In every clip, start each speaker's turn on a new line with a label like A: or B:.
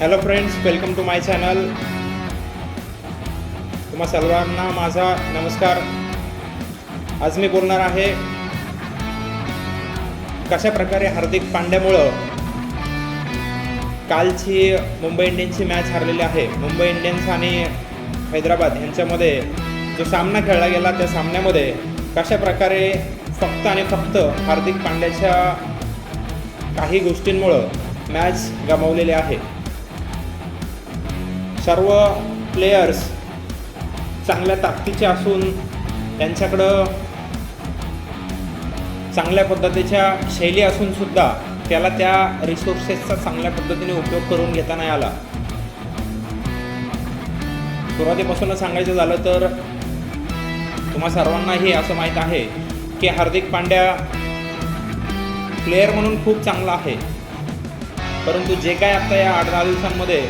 A: Hello friends welcome to my channel तुम्हा सर्वांना माझा नमस्कार. आज मी बोलणार आहे कशा प्रकारे हार्दिक पांड्यामुळं कालची मुंबई इंडियन्सची मॅच हारलेली आहे. मुंबई इंडियन्स आणि हैदराबाद यांच्यामध्ये जो सामना खेळला गेला त्या सामन्यामध्ये कशा प्रकारे फक्त आणि फक्त हार्दिक पांड्याच्या काही गोष्टींमुळं मॅच गमावलेली आहे. सर्व प्लेयर्स चांगल्या ताकदीचे असून त्यांच्याकडं चांगल्या पद्धतीच्या शैली असून सुद्धा त्याला त्या रिसोर्सेसचा चांगल्या पद्धतीने उपयोग करून घेता नाही आला. सुरुवातीपासूनच सांगायचं झालं तर तुम्हा सर्वांनाही असं माहीत आहे की हार्दिक पांड्या प्लेअर म्हणून खूप चांगला आहे. परंतु जे काय आता या आठ दहा दिवसांमध्ये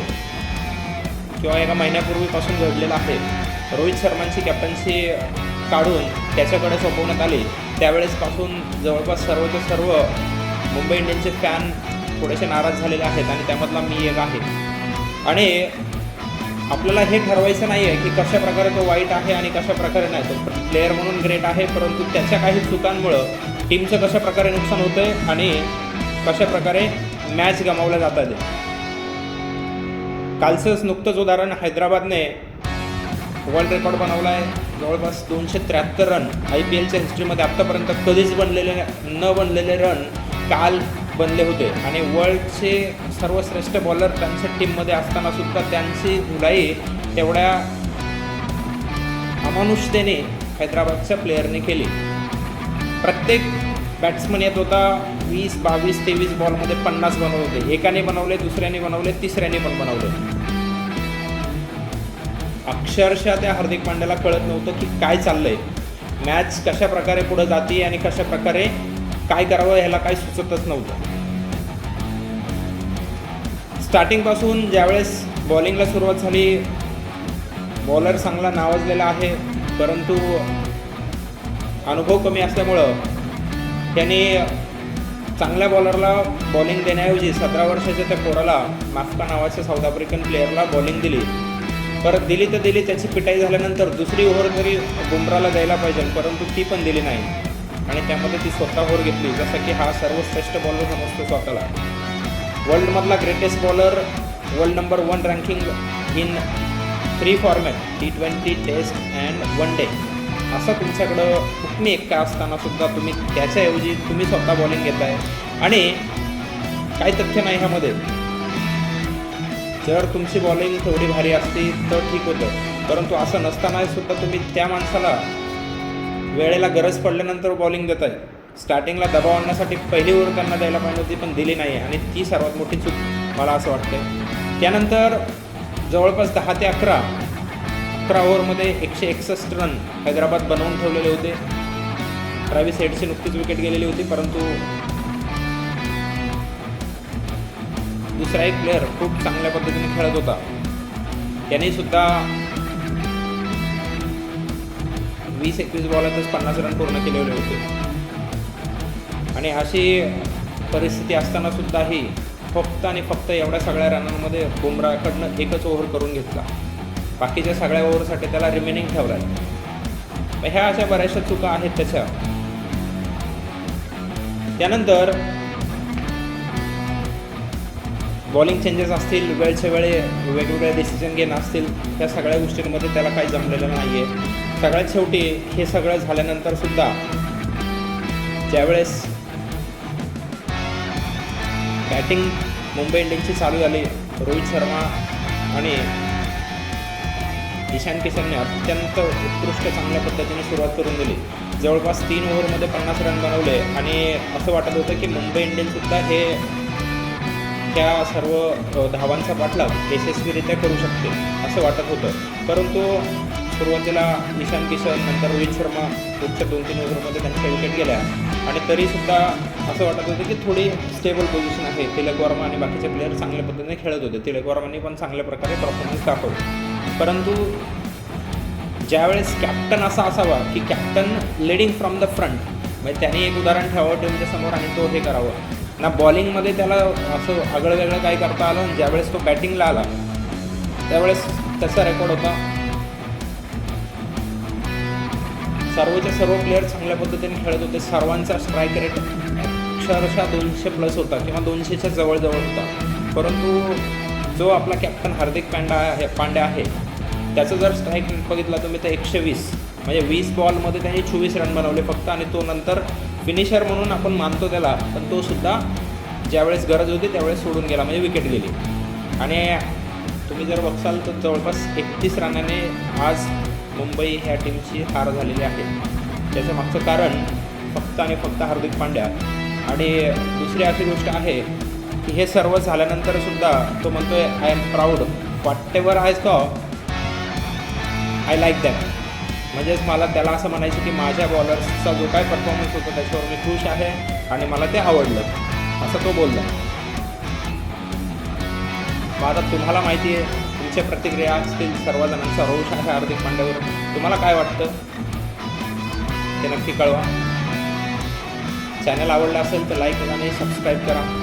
A: किंवा एका महिन्यापूर्वीपासून घडलेलं आहे. रोहित शर्मांची कॅप्टन्सी काढून त्याच्याकडे सोपवण्यात आली. त्यावेळेसपासून जवळपास सर्वचे सर्व मुंबई इंडियन्सचे फॅन थोडेसे नाराज झालेले आहेत आणि त्यामधला मी एक आहे. आणि आपल्याला हे ठरवायचं नाही आहे की कशा प्रकारे तो वाईट आहे आणि कशा प्रकारे नाही. तो प्लेअर म्हणून ग्रेट आहे परंतु त्याच्या काही चुकांमुळं टीमचं कशा प्रकारे नुकसान होतं आहे आणि कशा प्रकारे मॅच गमावल्या जातात कालचंच नुकतंच उदाहरण हैदराबादने वर्ल्ड रेकॉर्ड बनवला आहे जवळपास दोनशे त्र्याहत्तर रन आय पी एलच्या हिस्ट्रीमध्ये आत्तापर्यंत कधीच बनलेले न बनलेले रन काल बनले होते. आणि वर्ल्डचे सर्वश्रेष्ठ बॉलर त्यांच्या टीममध्ये असताना सुद्धा त्यांची धुलाई तेवढ्या अमानुषतेने हैदराबादच्या प्लेयरने केली. प्रत्येक बॅट्समन येत होता वीस बावीस तेवीस बॉलमध्ये पन्नास बनवले होते. एकाने बनवले दुसऱ्याने बनवले तिसऱ्याने पण बनवले अक्षरशः त्या हार्दिक पांड्याला कळत नव्हतं की काय चाललंय. मॅच कशा प्रकारे पुढे जाते आणि कशा प्रकारे काय करावं ह्याला काही सुचतच नव्हतं. स्टार्टिंगपासून ज्यावेळेस बॉलिंगला सुरुवात झाली बॉलर चांगला नावाजलेला आहे परंतु अनुभव कमी असल्यामुळं त्याने चांगल्या बॉलरला बॉलिंग देण्याऐवजी सतरा वर्षाच्या त्या पोराला माफका नावाच्या साऊथ आफ्रिकन प्लेअरला बॉलिंग दिली. परत दिली तर दिली त्याची पिटाई झाल्यानंतर दुसरी ओव्हर तरी बुमराला द्यायला पाहिजे परंतु ती पण दिली नाही. आणि त्यामध्ये ती स्वतः ओव्हर घेतली जसं की हा सर्वश्रेष्ठ बॉलर समजतो स्वतःला. वर्ल्डमधला greatest bowler world number one ranking in three format T twenty test and one day असं तुमच्याकडं कुठली एकटा असताना सुद्धा तुम्ही त्याच्याऐवजी तुम्ही स्वतः बॉलिंग घेताय. आणि काही तथ्य नाही ह्यामध्ये. जर तुमची बॉलिंग थोडी भारी असती तर ठीक होतं. परंतु असं नसताना सुद्धा तुम्ही त्या माणसाला वेळेला गरज पडल्यानंतर बॉलिंग देत आहे स्टार्टिंगला दबाव आणण्यासाठी पहिली ओव्हर त्यांना द्यायला पाहिजे होती पण दिली नाही. आणि ती सर्वात मोठी चूक मला असं वाटतं त्यानंतर जवळपास दहा ते अकरा अकरा ओव्हरमध्ये एकशे एकसष्ट रन हैदराबाद बनवून ठेवलेले होते. ट्रॅव्हिस हेडची नुकतीच विकेट गेलेली होती परंतु दुसरा एक प्लेअर खूप चांगल्या पद्धतीने खेळत होता. त्याने सुद्धा वीस एकवीस बॉलातच पन्नास रन पूर्ण केलेले होते. आणि अशी परिस्थिती असताना सुद्धाही फक्त आणि फक्त एवढ्या सगळ्या रनांमध्ये बुमराकडनं एकच ओव्हर करून घेतला. बाकीच्या सगळ्या ओव्हरसाठी त्याला रिमेनिंग ठेवला आहे ह्या अशा बऱ्याचशा चुका आहेत त्याच्या. त्यानंतर बॉलिंग चेंजेस असतील वेळच्या वेळे वेगवेगळे डिसिजन घेणं असतील त्या सगळ्या गोष्टींमध्ये त्याला काही जमलेलं नाही आहे सगळ्यात शेवटी हे सगळं झाल्यानंतर सुद्धा ज्यावेळेस बॅटिंग मुंबई इंडियन्सची चालू झाली रोहित शर्मा आणि ईशान किशनने अत्यंत उत्कृष्ट चांगल्या पद्धतीने सुरुवात करून दिली. जवळपास तीन ओव्हरमध्ये पन्नास रन बनवले आणि असं वाटत होतं की मुंबई इंडियन्ससुद्धा हे त्या सर्व धावांचा पाठलाग यशस्वीरित्या करू शकते असं वाटत होतं. परंतु सुरुवातीला ईशान किशन नंतर रोहित शर्मा पुढच्या दोन तीन ओव्हरमध्ये त्यांच्या विकेट गेल्या. आणि तरीसुद्धा असं वाटत होतं की थोडी स्टेबल पोझिशन आहे. तिलक वर्मा आणि बाकीचे प्लेयर चांगल्या पद्धतीने खेळत होते. तिलक वर्मांनी पण चांगल्या प्रकारे परफॉर्मन्स दाखवला. परंतु ज्यावेळेस कॅप्टन असा असावा की captain leading from the front म्हणजे त्याने एक उदाहरण ठेवावं टीमच्या समोर आणि तो हे करावं. ना बॉलिंगमध्ये त्याला असं आगळं वेगळं काय करता आलं आणि ज्यावेळेस तो बॅटिंगला आला त्यावेळेस त्याचा रेकॉर्ड होता. सर्वच्या सर्व प्लेयर चांगल्या पद्धतीने खेळत होते. सर्वांचा स्ट्राईक रेट अक्षरशः दोनशे प्लस होता किंवा दोनशेच्या जवळजवळ होता. परंतु जो आपला कॅप्टन हार्दिक पांड्या आहे पांड्या आहे त्याचं जर स्ट्राईक रेट बघितला तुम्ही तर एकशे वीस. म्हणजे वीस बॉलमध्ये त्याने चोवीस रन बनवले फक्त आणि तो नंतर फिनिशर म्हणून आपण मानतो त्याला. पण तो सुद्धा ज्यावेळेस गरज होती त्यावेळेस सोडून गेला म्हणजे विकेट गेली. आणि तुम्ही जर बघसाल तर जवळपास एकतीस रनाने आज मुंबई ह्या टीमची हार झालेली आहे. त्याचं मागचं कारण फक्त आणि फक्त हार्दिक पांड्या. आणि दुसरी अशी गोष्ट आहे की हे सर्व झाल्यानंतर सुद्धा तो म्हणतोय I am proud whatever I saw I like that म्हणजेच मला त्याला असं म्हणायचं की माझ्या बॉलर्सचा जो काय परफॉर्मन्स होता त्याच्यावर मी खुश आहे आणि मला ते आवडलं. असं तो बोलला. मग आता तुम्हाला माहिती आहे तुमच्या प्रतिक्रिया असतील सर्वजणांचा रोष आहे हार्दिक पांड्यावर तुम्हाला काय वाटतं? ते नक्की कळवा. चॅनल आवडलं असेल तर लाईक आणि सबस्क्राईब करा.